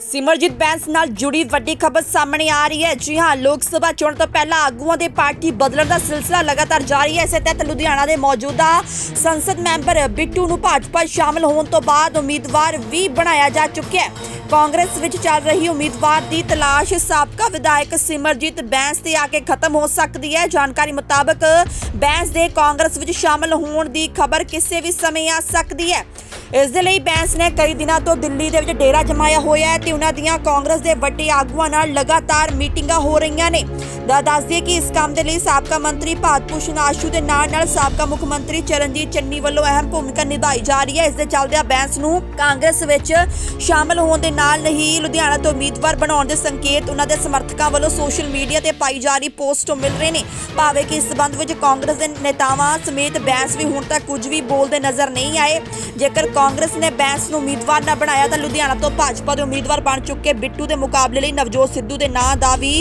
ਸਿਮਰਜੀਤ ਬੈਂਸ ਨਾਲ ਜੁੜੀ ਵੱਡੀ ਖਬਰ ਸਾਹਮਣੇ ਆ ਰਹੀ ਹੈ। ਜੀ ਹਾਂ, ਲੋਕ ਸਭਾ ਚੋਣ ਤੋਂ ਪਹਿਲਾਂ ਆਗੂਆਂ ਦੇ ਪਾਰਟੀ ਬਦਲਣ ਦਾ ਸਿਲਸਿਲਾ ਲਗਾਤਾਰ ਜਾਰੀ ਹੈ। ਇਸੇ ਤਹਿਤ ਲੁਧਿਆਣਾ ਦੇ ਮੌਜੂਦਾ ਸੰਸਦ ਮੈਂਬਰ ਬਿੱਟੂ ਨੂੰ ਭਾਜਪਾ ਸ਼ਾਮਲ ਹੋਣ ਤੋਂ ਬਾਅਦ ਉਮੀਦਵਾਰ ਵੀ ਬਣਾਇਆ ਜਾ ਚੁੱਕਿਆ ਹੈ। ਕਾਂਗਰਸ ਵਿੱਚ ਚੱਲ ਰਹੀ ਉਮੀਦਵਾਰ ਦੀ ਤਲਾਸ਼ ਸਾਬਕਾ ਵਿਧਾਇਕ ਸਿਮਰਜੀਤ ਬੈਂਸ ਤੇ ਆ ਕੇ ਖਤਮ ਹੋ ਸਕਦੀ ਹੈ। ਜਾਣਕਾਰੀ ਮੁਤਾਬਕ ਬੈਂਸ ਦੇ ਕਾਂਗਰਸ ਵਿੱਚ ਸ਼ਾਮਲ ਹੋਣ ਦੀ ਖਬਰ ਕਿਸੇ ਵੀ ਸਮੇਂ ਆ ਸਕਦੀ ਹੈ। ਇਸ ਦੇ ਲਈ ਬੈਂਸ ਨੇ ਕਈ ਦਿਨਾਂ ਤੋਂ ਦਿੱਲੀ ਦੇ ਵਿੱਚ ਡੇਰਾ ਜਮਾਇਆ ਹੋਇਆ ਹੈ ਤੇ ਉਹਨਾਂ ਦੀਆਂ ਕਾਂਗਰਸ ਦੇ ਵੱਡੇ ਆਗੂਆਂ ਨਾਲ ਲਗਾਤਾਰ ਮੀਟਿੰਗਾਂ ਹੋ ਰਹੀਆਂ ਨੇ। ਦਾ ਦੱਸ ਕਿ ਇਸ ਕੰਮ ਦੇ ਲਈ ਸਾਬਕਾ ਮੰਤਰੀ ਭਾਰਤ ਭੂਸ਼ਣ ਆਸ਼ੂ ਦੇ ਨਾਲ ਨਾਲ ਸਾਬਕਾ ਮੁੱਖ ਮੰਤਰੀ ਚਰਨਜੀਤ ਚੰਨੀ ਵੱਲੋਂ ਅਹਿਮ ਭੂਮਿਕਾ ਨਿਭਾਈ ਜਾ ਰਹੀ ਹੈ। ਇਸ ਦੇ ਚੱਲਦਿਆਂ ਬੈਂਸ ਨੂੰ ਕਾਂਗਰਸ ਵਿੱਚ ਸ਼ਾਮਲ ਹੋਣ ਦੇ ਨਾਲ ਹੀ ਲੁਧਿਆਣਾ ਤੋਂ ਉਮੀਦਵਾਰ ਬਣਾਉਣ ਦੇ ਸੰਕੇਤ ਉਹਨਾਂ ਦੇ ਸਮਰਥਕਾਂ ਵੱਲੋਂ ਸੋਸ਼ਲ ਮੀਡੀਆ ਤੇ ਪਾਈ ਜਾ ਰਹੀ ਪੋਸਟ ਤੋਂ ਮਿਲ ਰਹੇ ਨੇ। ਭਾਵੇਂ ਕਿ ਇਸ ਸਬੰਧ ਵਿੱਚ ਕਾਂਗਰਸ ਦੇ ਨੇਤਾਵਾਂ ਸਮੇਤ ਬੈਂਸ ਵੀ ਹੁਣ ਤੱਕ ਕੁਝ ਵੀ ਬੋਲਦੇ ਨਜ਼ਰ ਨਹੀਂ ਆਏ। ਜੇਕਰ ਕਾਂਗਰਸ ਨੇ ਬੈਂਸ ਨੂੰ ਉਮੀਦਵਾਰ ਨਾ ਬਣਾਇਆ ਤਾਂ ਲੁਧਿਆਣਾ ਤੋਂ ਭਾਜਪਾ ਦੇ ਉਮੀਦਵਾਰ ਬਣ ਚੁੱਕੇ ਬਿੱਟੂ ਦੇ ਮੁਕਾਬਲੇ ਲਈ ਨਵਜੋਤ ਸਿੱਧੂ ਦੇ ਨਾਂ ਦਾ ਵੀ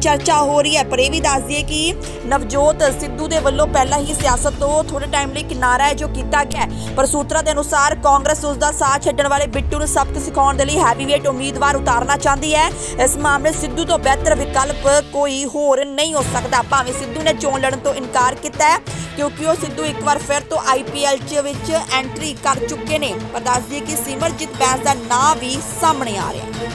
ਚਰਚਾ ਹੋ ਰਹੀ ਹੈ। ਪਰ ਇਹ ਵੀ ਦੱਸ ਦਈਏ ਕਿ ਨਵਜੋਤ ਸਿੱਧੂ ਦੇ ਵੱਲੋਂ ਪਹਿਲਾਂ ਹੀ ਸਿਆਸਤ ਤੋਂ ਥੋੜੇ ਟਾਈਮ ਲਈ ਕਿਨਾਰਾ ਹੈ ਜੋ ਕੀਤਾ ਗਿਆ ਪਰ ਸੂਤਰਾਂ ਦੇ ਅਨੁਸਾਰ ਕਾਂਗਰਸ ਉਸ ਦਾ ਸਾਥ ਛੱਡਣ ਵਾਲੇ ਬਿੱਟੂ ਨੂੰ ਸਖਤ ਸਿਖਾਉਣ ਦੇ ਲਈ ਹੈਵੀਵੇਟ ਉਮੀਦਵਾਰ ਉਤਾਰਨਾ ਚਾਹੁੰਦੀ ਹੈ। ਇਸ ਮਾਮਲੇ ਸਿੱਧੂ ਤੋਂ ਬਿਹਤਰ ਵਿਕਲਪ ਕੋਈ ਹੋਰ ਨਹੀਂ ਹੋ ਸਕਦਾ। ਭਾਵੇਂ ਸਿੱਧੂ ਨੇ ਚੋਣ ਲੜਨ ਤੋਂ ਇਨਕਾਰ ਕੀਤਾ ਹੈ, ਕਿਉਂਕਿ ਉਹ ਸਿੱਧੂ ਇੱਕ ਵਾਰ ਫਿਰ ਤੋਂ ਆਈਪੀਐਲ 'ਚ ਵਿੱਚ ਐਂਟਰੀ ਕਰ ਚੁੱਕੇ ਨੇ। ਪਰ ਦੱਸ ਦਈਏ ਕਿ ਸਿਮਰਜੀਤ ਬੈਂਸ ਦਾ ਨਾਂ ਵੀ ਸਾਹਮਣੇ ਆ ਰਿਹਾ ਹੈ।